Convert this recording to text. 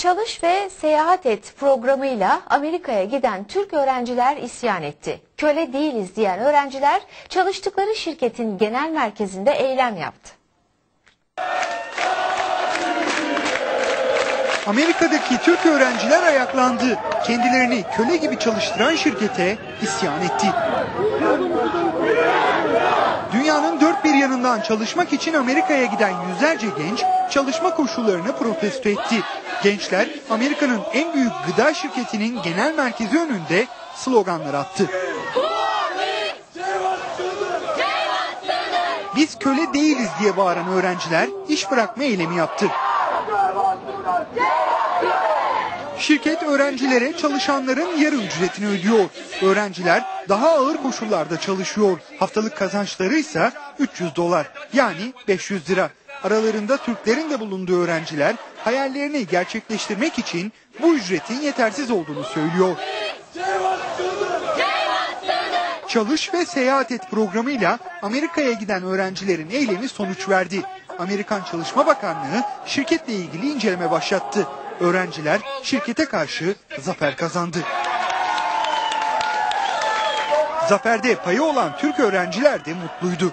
Çalış ve seyahat et programıyla Amerika'ya giden Türk öğrenciler isyan etti. Köle değiliz diyen öğrenciler çalıştıkları şirketin genel merkezinde eylem yaptı. Amerika'daki Türk öğrenciler ayaklandı. Kendilerini köle gibi çalıştıran şirkete isyan etti. Dünyanın dört bir yanından çalışmak için Amerika'ya giden yüzlerce genç çalışma koşullarını protesto etti. Gençler Amerika'nın en büyük gıda şirketinin genel merkezi önünde sloganlar attı. Biz köle değiliz diye bağıran öğrenciler iş bırakma eylemi yaptı. Şirket öğrencilere çalışanların yarı ücretini ödüyor. Öğrenciler daha ağır koşullarda çalışıyor. Haftalık kazançları ise 300 dolar yani 500 lira. Aralarında Türklerin de bulunduğu öğrenciler hayallerini gerçekleştirmek için bu ücretin yetersiz olduğunu söylüyor. Çalış ve Seyahat Et programıyla Amerika'ya giden öğrencilerin eylemi sonuç verdi. Amerikan Çalışma Bakanlığı şirketle ilgili inceleme başlattı. Öğrenciler şirkete karşı zafer kazandı. Zaferde payı olan Türk öğrenciler de mutluydu.